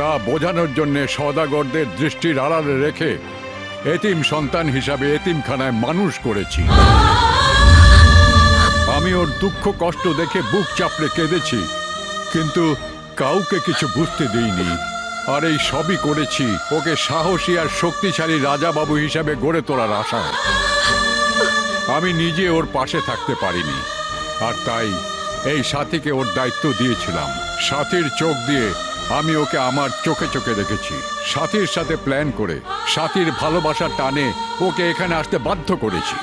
তা বোঝানোর জন্য সদাগরদের দৃষ্টির আড়ালে রেখে এতিম সন্তান হিসাবে এতিমখানায় মানুষ করেছি। আমি ওর দুঃখ কষ্ট দেখে বুক চাপড়ে কেঁদেছি, কিন্তু কাউকে কিছু বুঝতে দিইনি। আর এই সবই করেছি ওকে সাহসী আর শক্তিশালী রাজাবাবু হিসাবে গড়ে তোলার আশা আমি নিজে ওর পাশে থাকতে পারিনি, আর তাই এই সাথীকে ওর দায়িত্ব দিয়েছিলাম। সাথীর চোখ দিয়ে আমি ওকে আমার চোখে চোখে দেখেছি। সাথীর সাথে প্ল্যান করে সাথীর ভালোবাসার টানে ওকে এখানে আসতে বাধ্য করেছি।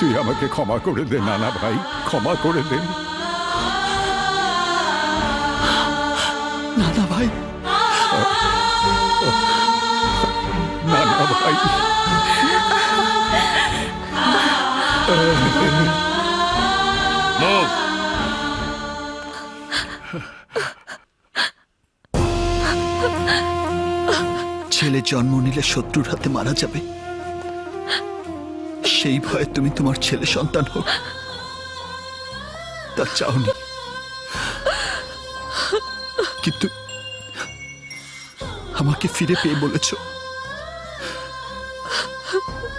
তুই আমাকে ক্ষমা করে দে নানা ভাই ক্ষমা করে দে। নানা ভাই। নানা ভাই। মুখ। ছেলে জন্ম নিলে শত্রুর হাতে মারা যাবে। সেই ভয়ে তুমি তোমার ছেলে সন্তান হোক। তা চাওনি। কিন্তু আমাকে ফিরে পেয়ে বলেছ,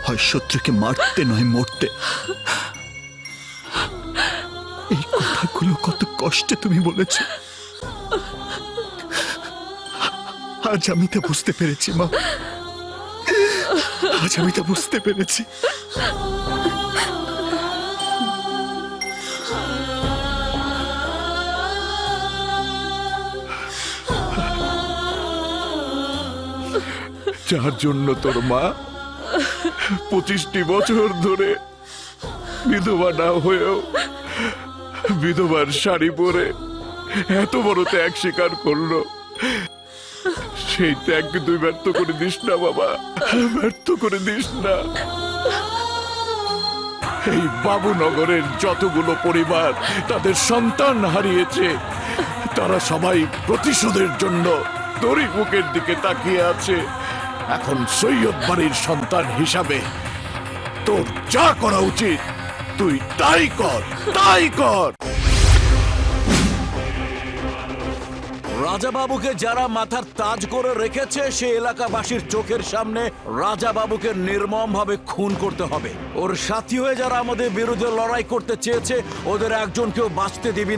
হয় শত্রুকে মারতে নয়, মরতে। এই কথাগুলো কত কষ্টে তুমি বলেছ। আজ আমি তা বুঝতে পেরেছি, মা। আজ আমি তা বুঝতে পেরেছি। যার জন্য তোর মা পঁচিশটি বছর ধরে বিধবা না হয়েও বিধবার শাড়ি পরে এত বড় ত্যাগ স্বীকার করল। সেই ত্যাগকে তুই ব্যর্থ করে দিস না, বাবা। ব্যর্থ করে দিস না। এই বাবুনগরের যতগুলো পরিবার তাদের সন্তান হারিয়েছে, তারা সবাই প্রতিশোধের জন্য বুকের দিকে তাকিয়ে আছে। এখন সৈয়দ বাড়ির সন্তান হিসাবে তোর যা করা উচিত, তুই তাই কর তাই কর। রাজাবাবুকে যারা মাথার তাজ করে রেখেছে, সে এলাকাবাসীর চোখের সামনে রাজাবাবুকে নির্মম ভাবে খুন করতে হবে। ওর সাথী হয়ে যারা আমাদের বিরুদ্ধে লড়াই করতে চেয়েছে, ওদের একজনকেও বাঁচতে দিবি